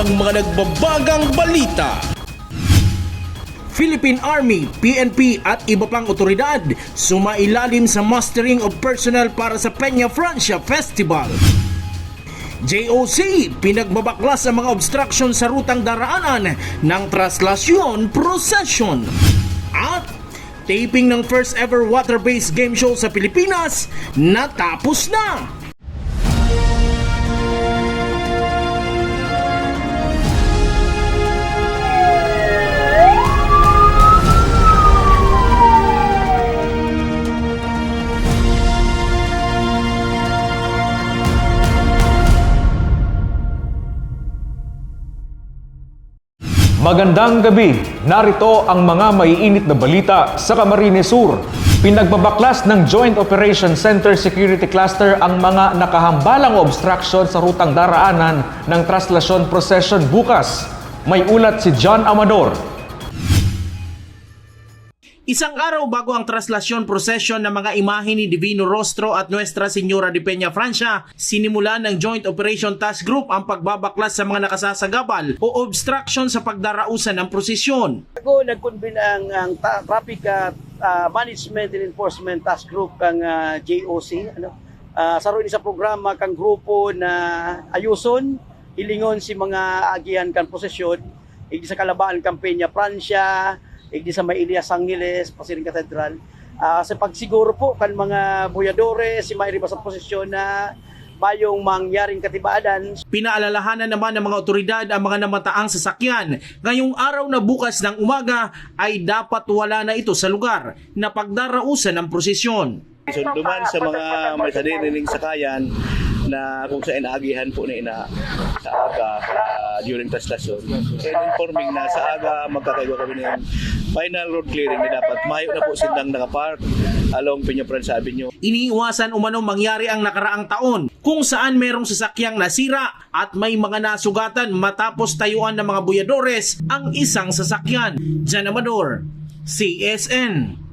ng mga nagbabagang balita. Philippine Army, PNP at iba pang otoridad sumailalim sa mustering of personnel para sa Peña Francia Festival. JOC, pinagbabaklas ang mga obstruction sa rutang daraanan ng traslasyon procession. At taping ng first ever water-based game show sa Pilipinas natapos na. Magandang gabi. Narito ang mga maiinit na balita sa Camarines Sur. Pinagbabaklas ng Joint Operation Center Security Cluster ang mga nakahambalang obstruction sa rutang daraanan ng traslasyon procession bukas. May ulat si John Amador. Isang araw bago ang traslasyon procession ng mga imahe ni Divino Rostro at Nuestra Señora de Peña Francia, sinimula ng Joint Operation Task Group ang pagbabaklas sa mga nakasasagabal o obstruction sa pagdarausan ng prosesyon. Ako nag-convene ang, ang ta- Traffic uh, Management and Enforcement Task Group kang uh, JOC ano uh, sa rin sa programa kang grupo na ayuson ilingon si mga agian kan posesyon igdi sa kalabaan kampanya Pransya igdi sa may Elias Angeles Pasiring Cathedral Ah, sa pagsiguro po kan mga buyadores si mairi sa posisyon na mayong mangyaring katibaadan Pinaalalahanan naman ng mga otoridad ang mga namataang sasakyan. Ngayong araw na bukas ng umaga ay dapat wala na ito sa lugar na pagdarausan ng prosesyon. So, duman sa mga may sarilining sakayan na kung saan agihan po na ina sa aga uh, during traslasyon. And informing na sa aga magkakaiba kami ng final road clearing na dapat mayo na po silang nakapark along Peña Francia Avenue. Iniiwasan umano mangyari ang nakaraang taon kung saan merong sasakyang nasira at may mga nasugatan matapos tayuan ng mga buyadores ang isang sasakyan. Jan Amador, CSN.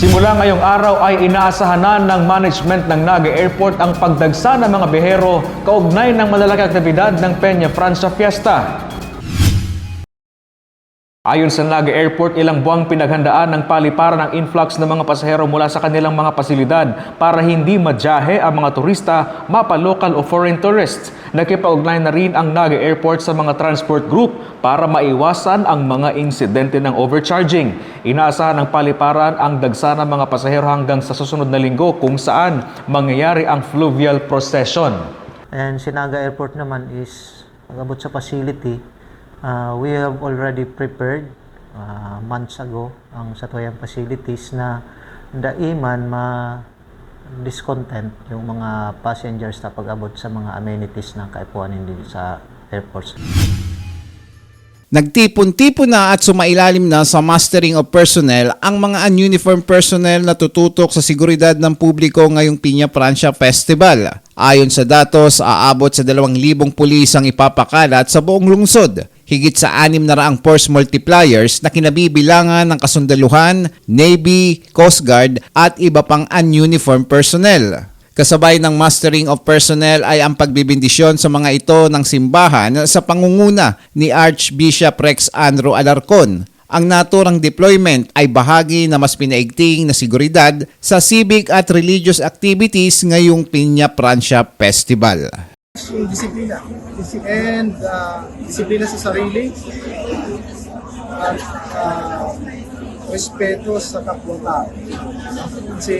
Simula ngayong araw ay inaasahanan ng management ng Naga Airport ang pagdagsa ng mga behero kaugnay ng malalaking aktibidad ng Peña Francia Fiesta. Ayon sa Naga Airport, ilang buwang pinaghandaan ng paliparan ng influx ng mga pasahero mula sa kanilang mga pasilidad para hindi madyahe ang mga turista, mapa local o foreign tourists. Nakipag-ugnay na rin ang Naga Airport sa mga transport group para maiwasan ang mga insidente ng overcharging. Inaasahan ng paliparan ang dagsa ng mga pasahero hanggang sa susunod na linggo kung saan mangyayari ang fluvial procession. And Sinaga Airport naman is pag-abot sa facility, uh, we have already prepared uh, months ago ang Satoyan facilities na daiman ma discontent yung mga passengers na pag-abot sa mga amenities na kaipuan hindi sa airports. Nagtipon-tipon na at sumailalim na sa mastering of personnel ang mga ununiform personnel na tututok sa seguridad ng publiko ngayong Piña Francia Festival. Ayon sa datos, aabot sa 2,000 pulis ang ipapakalat sa buong lungsod. Higit sa anim na raang force multipliers na kinabibilangan ng kasundaluhan, Navy, Coast Guard at iba pang ununiform personnel. Kasabay ng mastering of personnel ay ang pagbibindisyon sa mga ito ng simbahan sa pangunguna ni Archbishop Rex Andrew Alarcon. Ang naturang deployment ay bahagi na mas pinaigting na seguridad sa civic at religious activities ngayong Piña Francia Festival. Yung disiplina and uh, disiplina sa sarili at uh, respeto sa kapwa-tao. Kasi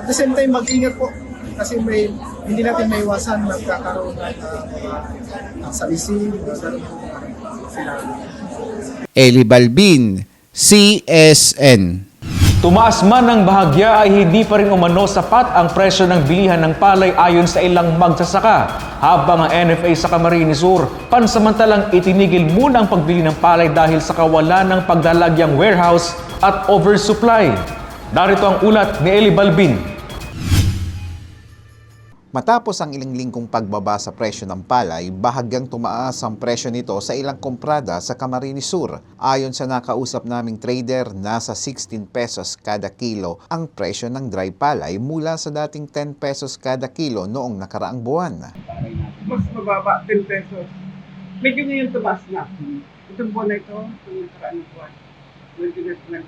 at the same time mag-ingat po kasi may hindi natin maiwasan nagkakaroon ng uh, salisi. Eli Balbin, CSN. Tumaas man ng bahagya ay hindi pa rin umano sapat ang presyo ng bilihan ng palay ayon sa ilang magsasaka. Habang ang NFA sa Camarines Sur, pansamantalang itinigil muna ang pagbili ng palay dahil sa kawalan ng pagdalagyang warehouse at oversupply. Narito ang ulat ni Eli Balbin. Matapos ang ilang linggong pagbaba sa presyo ng palay, bahagyang tumaas ang presyo nito sa ilang komprada sa Camarines Sur. Ayon sa nakausap naming trader, nasa 16 pesos kada kilo ang presyo ng dry palay mula sa dating 10 pesos kada kilo noong nakaraang buwan. mas mababa, 10 pesos. Medyo ngayon tumaas na. Itong buwan na ito, itong nakaraan na buwan, na.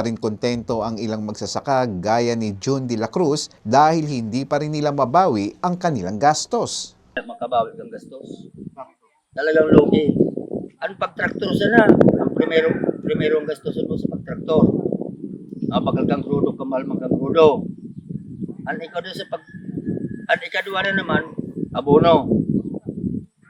rin kontento ang ilang magsasaka gaya ni June de la Cruz dahil hindi pa rin nila mabawi ang kanilang gastos. makabawi kang gastos. Talagang lugi. Ang pagtraktor sana, ang primero, primero ang gastos mo sa pagtraktor. Bakal kang krudo, kamal man kang krudo. Ang ikado sa pag... Ang ikadwa na naman, abono.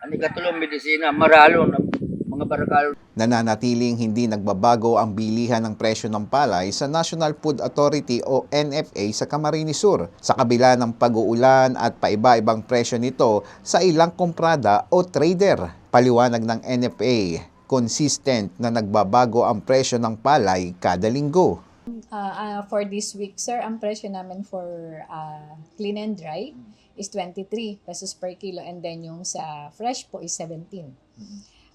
Ang ikatulong medisina, maralo, ng mga barakalo Nananatiling hindi nagbabago ang bilihan ng presyo ng palay sa National Food Authority o NFA sa Camarines Sur sa kabila ng pag-uulan at paiba-ibang presyo nito sa ilang komprada o trader. Paliwanag ng NFA, consistent na nagbabago ang presyo ng palay kada linggo. Uh, uh, for this week, sir, ang presyo namin for uh, clean and dry is 23 pesos per kilo and then yung sa fresh po is 17.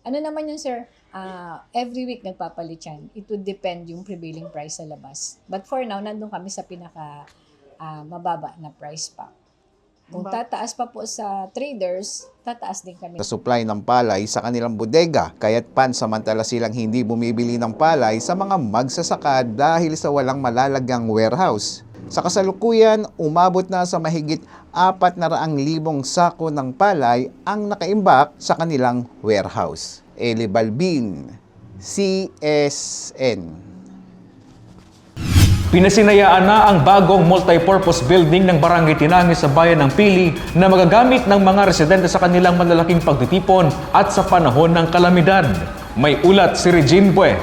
Ano naman yun, sir? Uh, every week nagpapalit yan. It would depend yung prevailing price sa labas. But for now, nandun kami sa pinaka uh, mababa na price pa. Kung tataas pa po sa traders, tataas din kami. sa supply ng palay sa kanilang bodega, kaya't pansamantala silang hindi bumibili ng palay sa mga magsasaka dahil sa walang malalagang warehouse. Sa kasalukuyan, umabot na sa mahigit 400,000 sako ng palay ang nakaimbak sa kanilang warehouse. Eli Balbin, CSN. Pinasinayaan na ang bagong multipurpose building ng Barangay Tinangis sa bayan ng Pili na magagamit ng mga residente sa kanilang malalaking pagtitipon at sa panahon ng kalamidad. May ulat si Regine Bue.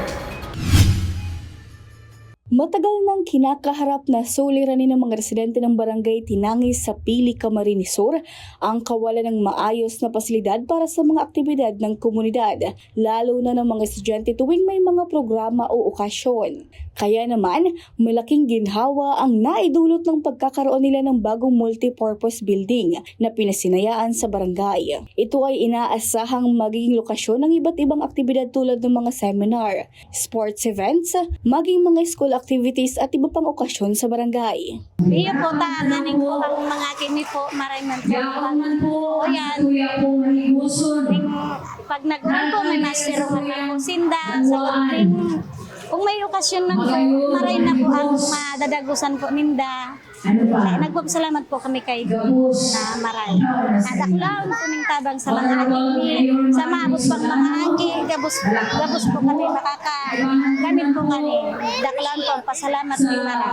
Matagal nang kinakaharap na suliranin ng mga residente ng barangay Tinangis sa Pili, Camarines Sur ang kawalan ng maayos na pasilidad para sa mga aktibidad ng komunidad, lalo na ng mga estudyante tuwing may mga programa o okasyon. Kaya naman, malaking ginhawa ang naidulot ng pagkakaroon nila ng bagong multipurpose building na pinasinayaan sa barangay. Ito ay inaasahang magiging lokasyon ng iba't ibang aktibidad tulad ng mga seminar, sports events, maging mga school activities at iba pang okasyon sa barangay. Iyo po ta, ganing po ang mga kimi po, maray man po. O yan, pag naghan po, may master man po sinda, sa kung may okasyon man po, maray na po ang madadagusan po ninda. Kaya nagpapasalamat po kami kay God na maray. At akulaon po ning tabang sa mga angin, sa maabot pang mga angin, gabos, gabos po kami makakagamit po kami. Daklaan po ang pasalamat ni maray.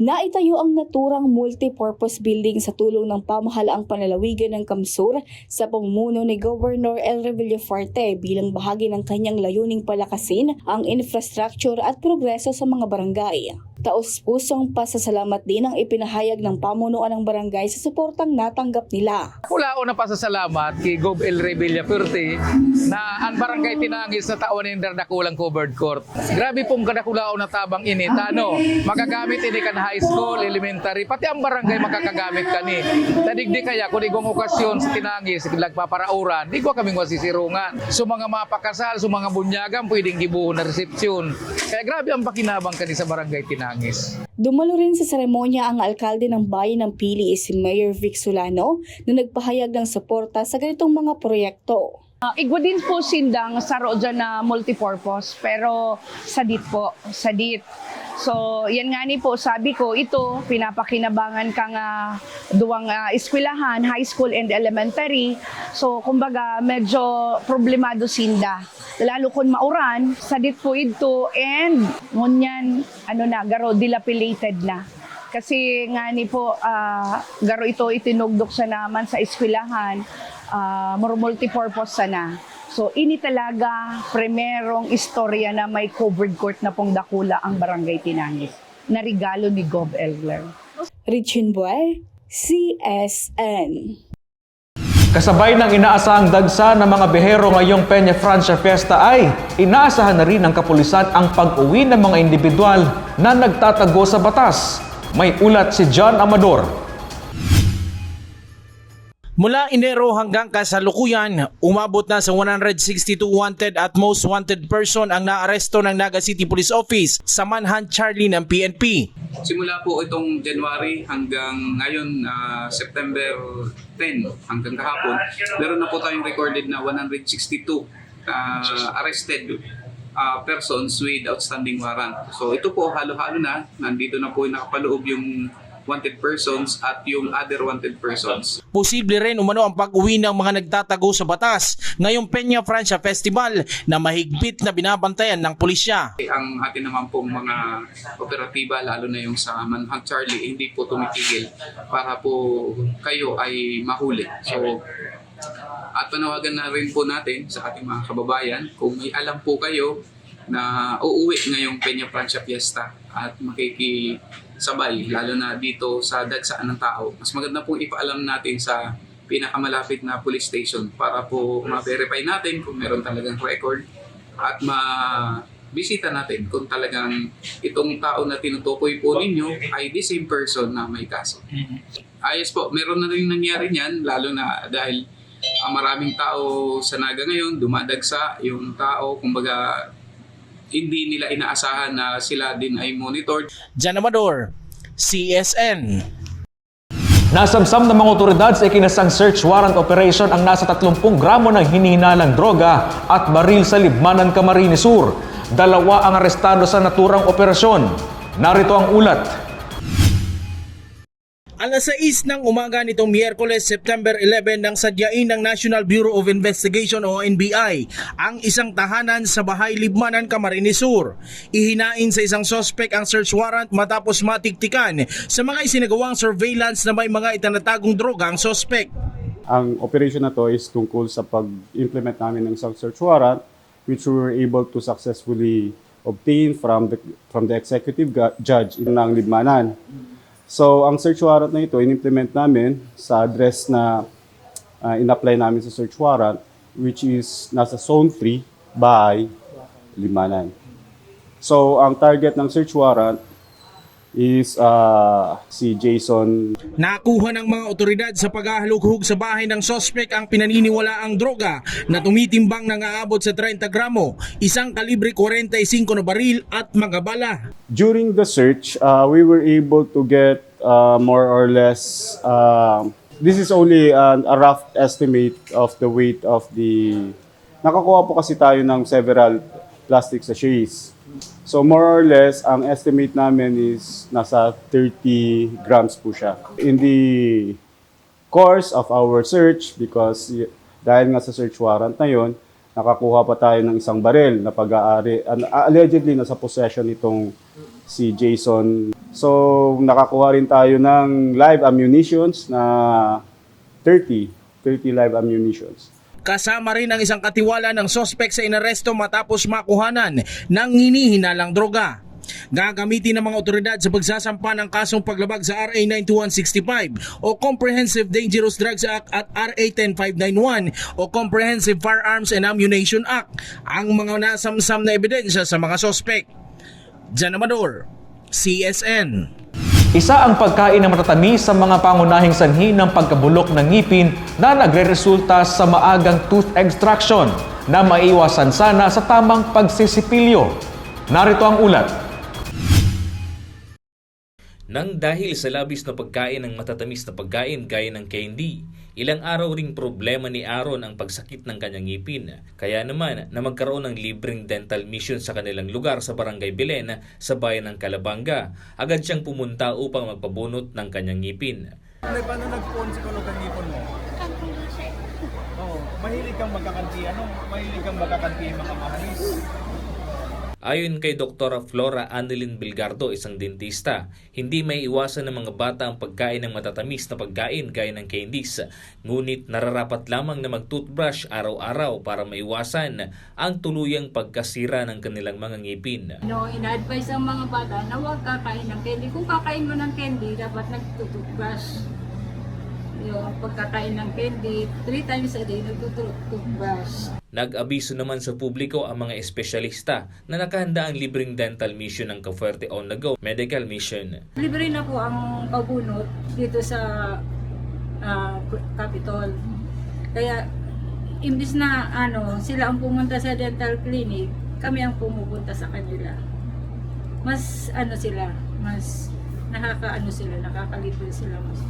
Naitayo ang naturang multipurpose building sa tulong ng pamahalaang panlalawigan ng Kamsur sa pamumuno ni Governor El Villafuerte bilang bahagi ng kanyang layuning palakasin ang infrastructure at progreso sa mga barangay. Taos-pusong pasasalamat din ang ipinahayag ng pamunuan ng barangay sa suportang natanggap nila. Wala na pasasalamat kay Gob El Rebilla Purti na ang barangay Tinangis na tawan ng Dardakulang Covered Court. Grabe pong kadakulao na tabang init. Ano, magagamit ini kan high school, elementary, pati ang barangay makakagamit kani. Tadigdi kaya kung igong okasyon sa Tinangis, lagpaparauran, di ko kaming wasisirungan. So mga mapakasal, so mga bunyagan, pwedeng gibuhon na resepsyon. Kaya grabe ang pakinabang kani sa barangay Tinangis. Dumalo rin sa seremonya ang alkalde ng bayan ng Pili si Mayor Vic Solano na nagpahayag ng suporta sa ganitong mga proyekto. Uh, igwa din po sindang saro dyan na multipurpose, pero sadit po, sadit. So, yan nga ni po, sabi ko, ito, pinapakinabangan ka nga duwang uh, eskwelahan, high school and elementary. So, kumbaga, medyo problemado sinda. Lalo kung mauran, sadit po ito, and ngunyan, ano na, garo, dilapidated na. Kasi nga ni po, ah, garo ito itinugdok sa naman sa eskwelahan, uh, multipurpose sana. So, ini talaga primerong istorya na may covered court na pong dakula ang Barangay Tinangis na regalo ni Gov. Elgler. Richin Buay, CSN. Kasabay ng inaasahang dagsa ng mga behero ngayong Peña Francia Fiesta ay inaasahan na rin ng kapulisan ang pag-uwi ng mga individual na nagtatago sa batas. May ulat si John Amador. Mula Enero hanggang kasalukuyan, umabot na sa 162 wanted at most wanted person ang naaresto ng Naga City Police Office sa Manhunt Charlie ng PNP. Simula po itong January hanggang ngayon ah, September 10 hanggang kahapon, meron na po tayong recorded na 162 ah, arrested ah, persons with outstanding warrant. So ito po halo-halo na, nandito na po nakapaloob yung wanted persons at yung other wanted persons. Posible rin umano ang pag-uwi ng mga nagtatago sa batas ngayong Peña Francia Festival na mahigpit na binabantayan ng pulisya. Ang atin naman pong mga operatiba, lalo na yung sa Manhunt Charlie, hindi po tumitigil para po kayo ay mahuli. So, at panawagan na rin po natin sa ating mga kababayan kung may alam po kayo na uuwi ngayong Peña Francia Fiesta at makikisabay lalo na dito sa dagsaan ng tao. Mas maganda pong ipaalam natin sa pinakamalapit na police station para po ma-verify natin kung meron talagang record at ma bisita natin kung talagang itong tao na tinutukoy po ninyo ay the same person na may kaso. Ayos po, meron na rin nangyari niyan lalo na dahil ang maraming tao sa Naga ngayon dumadagsa yung tao kumbaga hindi nila inaasahan na sila din ay monitored Jan Amador, CSN. Nasamsam ng mga otoridad sa ikinasang search warrant operation ang nasa 30 gramo ng hinihinalang droga at baril sa Libmanan, Camarines Sur. Dalawa ang arestado sa naturang operasyon. Narito ang ulat. Alas 6 ng umaga nitong Miyerkules, September 11 nang sadyain ng National Bureau of Investigation o NBI ang isang tahanan sa Bahay Libmanan, Camarines Sur. Ihinain sa isang sospek ang search warrant matapos matiktikan sa mga isinagawang surveillance na may mga itinatagong droga ang sospek. Ang operation na to is tungkol sa pag-implement namin ng isang search warrant which we were able to successfully obtain from the from the executive judge ng Libmanan. So, ang search warrant na ito, in-implement namin sa address na uh, in-apply namin sa search warrant, which is nasa Zone 3 by Limanan. So, ang target ng search warrant is uh, si Jason Nakuha ng mga otoridad sa paghahalughog sa bahay ng sospek ang pinaniniwalaang droga na tumitimbang ng aabot sa 30 gramo, isang kalibre 45 na baril at mga bala. during the search, uh, we were able to get uh, more or less. um this is only an, a rough estimate of the weight of the. Nakakuha po kasi tayo ng several plastic sachets. So more or less, ang estimate namin is nasa 30 grams po siya. In the course of our search, because dahil nga sa search warrant na yon, nakakuha pa tayo ng isang baril na pag-aari, an- allegedly nasa possession itong si Jason. So, nakakuha rin tayo ng live ammunitions na 30, 30 live ammunitions. Kasama rin ang isang katiwala ng sospek sa inaresto matapos makuhanan ng hinihinalang droga. Gagamitin ng mga otoridad sa pagsasampa ng kasong paglabag sa RA 92165 o Comprehensive Dangerous Drugs Act at RA 10591 o Comprehensive Firearms and Ammunition Act ang mga nasamsam na ebidensya sa mga sospek. Jan Amador, CSN. Isa ang pagkain ng matatamis sa mga pangunahing sanhi ng pagkabulok ng ngipin na nagre-resulta sa maagang tooth extraction na maiwasan sana sa tamang pagsisipilyo. Narito ang ulat. Nang dahil sa labis na pagkain ng matatamis na pagkain gaya ng candy, ilang araw ring problema ni Aaron ang pagsakit ng kanyang ngipin. Kaya naman na magkaroon ng libreng dental mission sa kanilang lugar sa Barangay Belen sa bayan ng Calabanga. Agad siyang pumunta upang magpabunot ng kanyang ngipin. Paano nag-phone si Kulog ang ipon mo? Oo, mahilig kang magkakanti, ano? Mahilig kang magkakanti mga mahalis. Ayon kay Dr. Flora Annelyn Bilgardo, isang dentista, hindi may iwasan ng mga bata ang pagkain ng matatamis na pagkain gaya ng candies. Ngunit nararapat lamang na mag-toothbrush araw-araw para maiwasan ang tuluyang pagkasira ng kanilang mga ngipin. No, ina-advise ang mga bata na huwag kakain ng candy. Kung kakain mo ng candy, dapat nagtututbrush. Yung pagkakain ng candy, three times a day nagtututbrush. Nag-abiso naman sa publiko ang mga espesyalista na nakahanda ang libreng dental mission ng Cafuerte On The Go Medical Mission. Libre na po ang pagbunot dito sa ah, Capitol. Kaya imbis na ano, sila ang pumunta sa dental clinic, kami ang pumupunta sa kanila. Mas ano sila, mas nakakaano sila, nakakalibre sila mas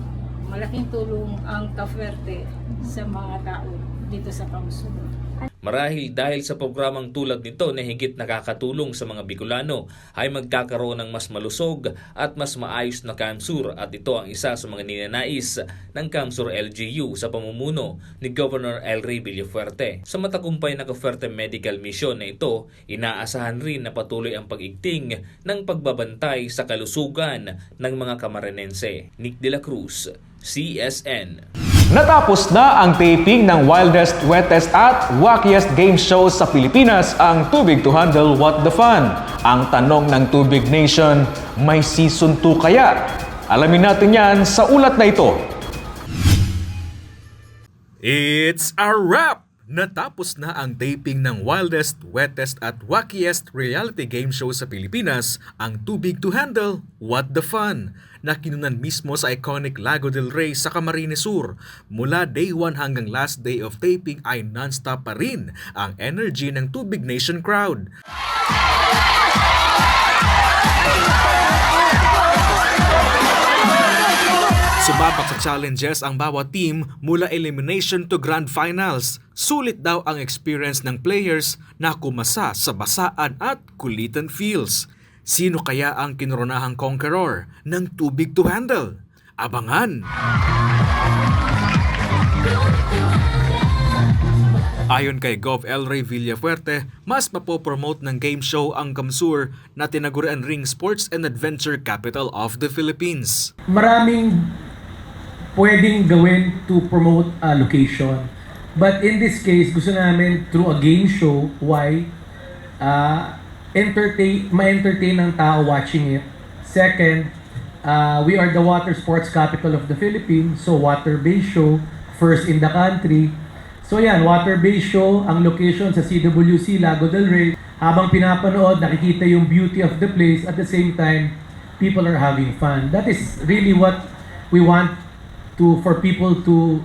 malaking tulong ang kaferte sa mga tao dito sa Kamsur. Marahil dahil sa programang tulad nito na higit nakakatulong sa mga Bicolano ay magkakaroon ng mas malusog at mas maayos na Kamsur at ito ang isa sa mga ninanais ng Kamsur LGU sa pamumuno ni Governor El Rey Villafuerte. Sa matagumpay na Kaferte Medical Mission na ito, inaasahan rin na patuloy ang pag-igting ng pagbabantay sa kalusugan ng mga Kamarinense. Nick De La Cruz, CSN. Natapos na ang taping ng wildest, wettest at wackiest game show sa Pilipinas, ang Tubig to Handle What the Fun. Ang tanong ng Tubig Nation, may season 2 kaya? Alamin natin yan sa ulat na ito. It's a wrap! Natapos na ang taping ng wildest, wettest at wackiest reality game show sa Pilipinas, ang Too Big to Handle, What the Fun, na kinunan mismo sa iconic Lago del Rey sa Camarines Sur. Mula day 1 hanggang last day of taping ay non-stop pa rin ang energy ng Tubig Nation crowd. Sumabak sa challenges ang bawat team mula elimination to grand finals. Sulit daw ang experience ng players na kumasa sa basaan at kulitan fields. Sino kaya ang kinuronahang conqueror ng tubig to handle? Abangan! Ayon kay Gov. El Rey Villafuerte, mas mapopromote ng game show ang Kamsur na tinagurian ring sports and adventure capital of the Philippines. maraming pwedeng gawin to promote a location. But in this case, gusto namin through a game show, why? Uh, entertain, ma-entertain ng tao watching it. Second, uh, we are the water sports capital of the Philippines, so water-based show, first in the country. So yan, water-based show, ang location sa CWC, Lago del Rey. Habang pinapanood, nakikita yung beauty of the place. At the same time, people are having fun. That is really what we want to for people to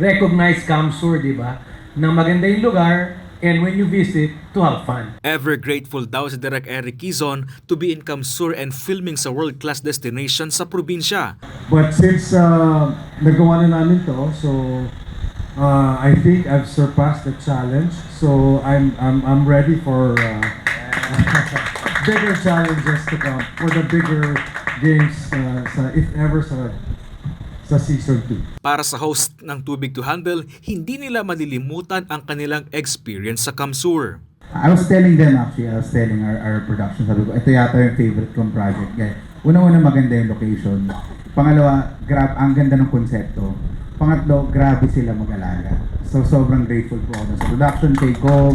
recognize Kamsur, di ba? Na maganda yung lugar, and when you visit, to have fun. Ever grateful daw si Direk Eric Quizon to be in Kamsur and filming sa world-class destination sa probinsya. But since uh, nagawa na namin to, so uh, I think I've surpassed the challenge. So I'm I'm I'm ready for uh, bigger challenges to come for the bigger games uh, sa if ever sa sa season 2. Para sa host ng Tubig to Handle, hindi nila malilimutan ang kanilang experience sa Kamsur. I was telling them actually, I was telling our, our production, sabi ko, ito yata yung favorite kong project. Kaya, una-una maganda yung location. Pangalawa, grab, ang ganda ng konsepto. Pangatlo, grabe sila mag-alaga. So, sobrang grateful po ako sa production, kay Gov,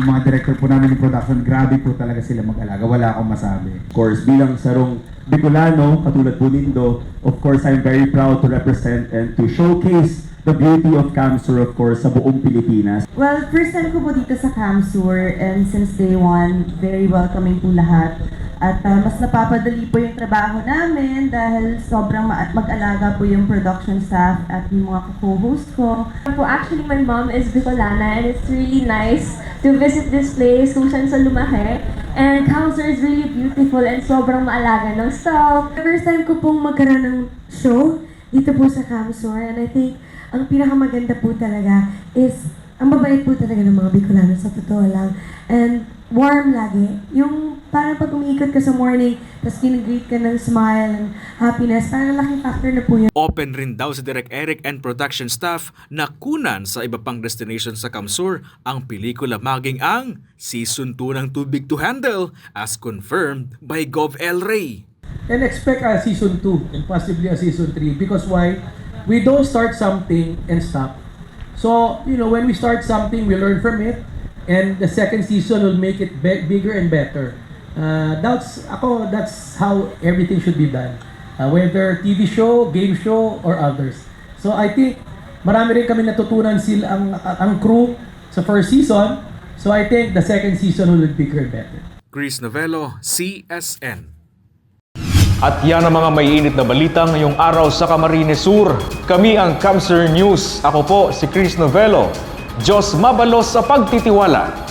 yung mga director po namin ng production, grabe po talaga sila mag-alaga. Wala akong masabi. Of course, bilang sarong Bicolano, katulad po nindo, of course, I'm very proud to represent and to showcase the beauty of Camsur, of course, sa buong Pilipinas. Well, first time ko po dito sa Camsur and since day one, very welcoming po lahat. At uh, mas napapadali po yung trabaho namin dahil sobrang ma- mag-alaga po yung production staff at yung mga co-host ko. Po, actually, my mom is Bicolana and it's really nice to visit this place kung saan sa lumahe. And Council is really beautiful and sobrang maalaga ng staff. First time ko pong magkaroon ng show dito po sa Camsur and I think ang pinakamaganda po talaga is ang babait po talaga ng mga Bicolano sa totoo lang. And warm lagi. Yung parang pag umiikot ka sa morning, tapos kinigreet ka ng smile and happiness, parang laking factor na po yun. Open rin daw si Direk Eric and production staff na kunan sa iba pang destination sa Kamsur ang pelikula maging ang Season 2 ng Too Big to Handle as confirmed by Gov. El Rey. And expect a season 2 and possibly a season 3 because why? We don't start something and stop. So, you know, when we start something, we learn from it and the second season will make it be- bigger and better. Uh, that's ako that's how everything should be done. Uh, whether TV show, game show or others. So I think marami rin kami natutunan sila ang ang crew sa first season. So I think the second season will be bigger and better. Chris Novello, CSN. At yan ang mga maiinit na balita ngayong araw sa Camarines Sur. Kami ang Camser News. Ako po si Chris Novello. Diyos mabalos sa pagtitiwala.